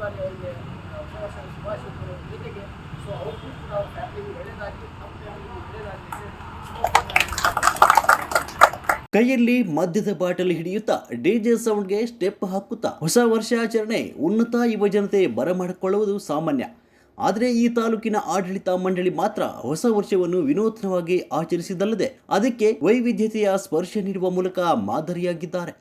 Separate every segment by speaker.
Speaker 1: ಬಾರಿ ಅವರಿಗೆ ಶುಭಾಶಯಗಳು ಜೊತೆಗೆ ಸೊ ಅವ್ರಿಗೂ ಕೂಡ ಅವ್ರ ಕೈಯಲ್ಲಿ ಮದ್ಯದ ಬಾಟಲಿ ಹಿಡಿಯುತ್ತಾ ಡಿಜೆ ಸೌಂಡ್ಗೆ ಸ್ಟೆಪ್ ಹಾಕುತ್ತಾ ಹೊಸ ವರ್ಷಾಚರಣೆ ಉನ್ನತ ಯುವಜನತೆ ಬರಮಾಡಿಕೊಳ್ಳುವುದು ಸಾಮಾನ್ಯ. ಆದರೆ ಈ ತಾಲೂಕಿನ ಆಡಳಿತ ಮಂಡಳಿ ಮಾತ್ರ ಹೊಸ ವರ್ಷವನ್ನು ವಿನೂತನವಾಗಿ ಆಚರಿಸಿದಲ್ಲದೆ ಅದಕ್ಕೆ ವೈವಿಧ್ಯತೆಯ ಸ್ಪರ್ಶ ನೀಡುವ ಮೂಲಕ ಮಾದರಿಯಾಗಿದ್ದಾರೆ.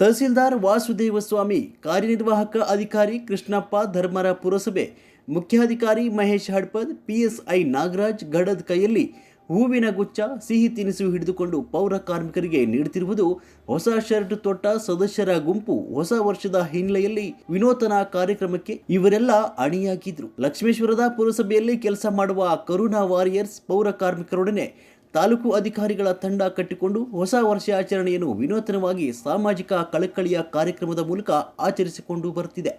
Speaker 1: ತಹಸೀಲ್ದಾರ್ ವಾಸುದೇವ ಸ್ವಾಮಿ ಕಾರ್ಯನಿರ್ವಾಹಕ ಅಧಿಕಾರಿ ಕೃಷ್ಣಪ್ಪ ಧರ್ಮರ ಪುರಸಭೆ ಮುಖ್ಯಾಧಿಕಾರಿ ಮಹೇಶ್ ಹಡ್ಪದ್, ಪಿಎಸ್ಐ ನಾಗರಾಜ್ ಗಡದ್ ಕೈಯಲ್ಲಿ ಹೂವಿನ ಗುಚ್ಛ, ಸಿಹಿ ತಿನಿಸು ಹಿಡಿದುಕೊಂಡು ಪೌರ ಕಾರ್ಮಿಕರಿಗೆ ನೀಡುತ್ತಿರುವುದು ಹೊಸ ಶರ್ಟ್ ತೊಟ್ಟ ಸದಸ್ಯರ ಗುಂಪು ಹೊಸ ವರ್ಷದ ಹಿನ್ನೆಲೆಯಲ್ಲಿ ವಿನೂತನ ಕಾರ್ಯಕ್ರಮಕ್ಕೆ ಇವರೆಲ್ಲ ಅಣಿಯಾಗಿದ್ರು. ಲಕ್ಷ್ಮೇಶ್ವರದ ಪುರಸಭೆಯಲ್ಲಿ ಕೆಲಸ ಮಾಡುವ ಕರುಣಾ ವಾರಿಯರ್ಸ್ ಪೌರ ಕಾರ್ಮಿಕರೊಡನೆ ತಾಲೂಕು ಅಧಿಕಾರಿಗಳ ತಂಡ ಕಟ್ಟಿಕೊಂಡು ಹೊಸ ವರ್ಷಾಚರಣೆಯನ್ನು ವಿನೂತನವಾಗಿ ಸಾಮಾಜಿಕ ಕಳಕಳಿಯ ಕಾರ್ಯಕ್ರಮದ ಮೂಲಕ ಆಚರಿಸಿಕೊಂಡು ಬರುತ್ತಿದೆ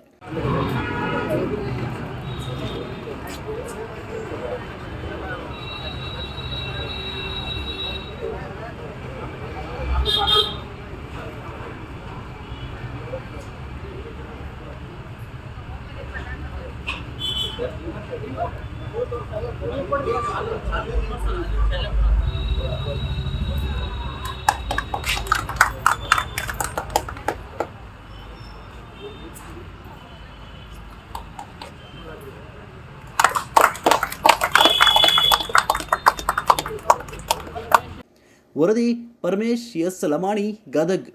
Speaker 1: वरदी परमेश यस लमाणी गदग।